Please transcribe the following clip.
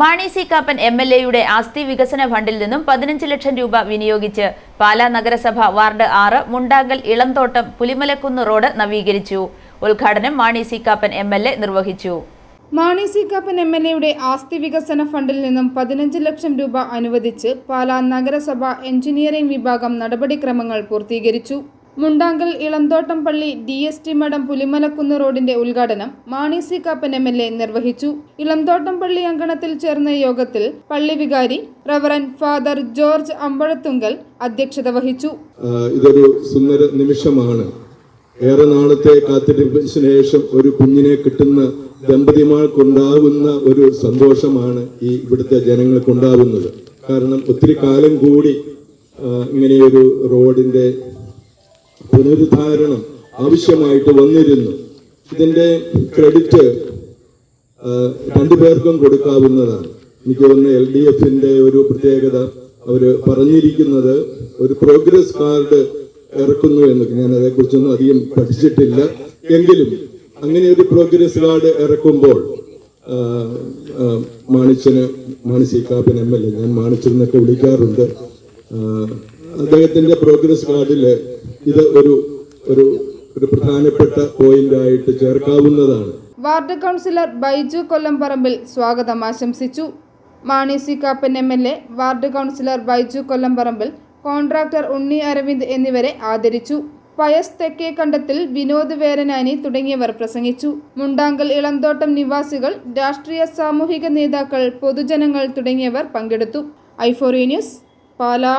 Mani C Kappan M L എയുടെ അസ്ഥി വികസന ഫണ്ടിൽ നിന്നും പതിനഞ്ച് ലക്ഷം രൂപ വിനിയോഗിച്ച് പാലാ നഗരസഭ വാർഡ് ആറ് മുണ്ടാങ്കൽ ഇളംതോട്ടം പുലിമലക്കുന്ന് റോഡ് നവീകരിച്ചു. ഉദ്ഘാടനം Mani C Kappan M L A നിർവഹിച്ചു. Mani C Kappan M L എയുടെ ആസ്തി വികസന ഫണ്ടിൽ നിന്നും പതിനഞ്ച് ലക്ഷം രൂപ അനുവദിച്ച് പാലാ നഗരസഭ എഞ്ചിനീയറിംഗ് വിഭാഗം നടപടിക്രമങ്ങൾ പൂർത്തീകരിച്ചു. മുണ്ടാങ്കൽ ഇളന്തോട്ടം പള്ളി ഡി എസ് ടി മഠം പുലിമലക്കുന്ന് റോഡിന്റെ ഉദ്ഘാടനം Mani C Kappan M L A നിർവഹിച്ചു. ഇളന്തോട്ടം പള്ളി അങ്കണത്തിൽ ചേർന്ന യോഗത്തിൽ പള്ളി വികാരി റവറൻ ഫാദർ ജോർജ് അമ്പഴത്തുങ്കൽ അധ്യക്ഷത വഹിച്ചു. ഇതൊരു സുന്ദര നിമിഷമാണ്. ഏറെ നാളത്തെ കാത്തിരിപ്പിന് ശേഷം ഒരു കുഞ്ഞിനെ കിട്ടുന്ന ദമ്പതിമാർക്കുണ്ടാവുന്ന ഒരു സന്തോഷമാണ് ഈ ഇവിടുത്തെ ജനങ്ങൾക്കുണ്ടാവുന്നത് കാരണം ഒത്തിരി കാലം കൂടി ഇങ്ങനെയൊരു റോഡിന്റെ പുനരുദ്ധാരണം ആവശ്യമായിട്ട് വന്നിരുന്നു. ഇതിന്റെ ക്രെഡിറ്റ് രണ്ടുപേർക്കും കൊടുക്കാവുന്നതാണ്. എനിക്ക് തോന്നുന്നു എൽ ഡി എഫിന്റെ ഒരു പ്രത്യേകത അവർ പറഞ്ഞിരിക്കുന്നത് ഒരു പ്രോഗ്രസ് കാർഡ് ഇറക്കുന്നു എന്ന്. ഞാൻ അതേക്കുറിച്ചൊന്നും അധികം പഠിച്ചിട്ടില്ല. എങ്കിലും അങ്ങനെ ഒരു പ്രോഗ്രസ് കാർഡ് ഇറക്കുമ്പോൾ മാണിച്ചന് Mani C Kappan M L A ഞാൻ മാണിച്ചനൊക്കെ വിളിക്കാറുണ്ട്. അദ്ദേഹത്തിന്റെ പ്രോഗ്രസ് കാർഡിൽ ഇത് ഒരു ഒരു ഒരു പ്രധാനപ്പെട്ട പോയിന്റ് ആയിട്ട് ചേർക്കാവുന്നതാണ്. വാർഡ് കൗൺസിലർ ബൈജു കൊല്ലംപറമ്പിൽ സ്വാഗതം ആശംസിച്ചു. Mani C Kappan M L A ward councillor Baiju Kollamparambil contractor Unni Aravind എന്നിവരെ ആദരിച്ചു. പയസ് തെക്കേ കണ്ടത്തിൽ വിനോദ് വേരനാനി തുടങ്ങിയവർ പ്രസംഗിച്ചു. മുണ്ടാങ്കൽ ഇളന്തോട്ടം നിവാസികൾ രാഷ്ട്രീയ സാമൂഹിക നേതാക്കൾ പൊതുജനങ്ങൾ തുടങ്ങിയവർ പങ്കെടുത്തു. ഐഫോറി ന്യൂസ് പാലാ.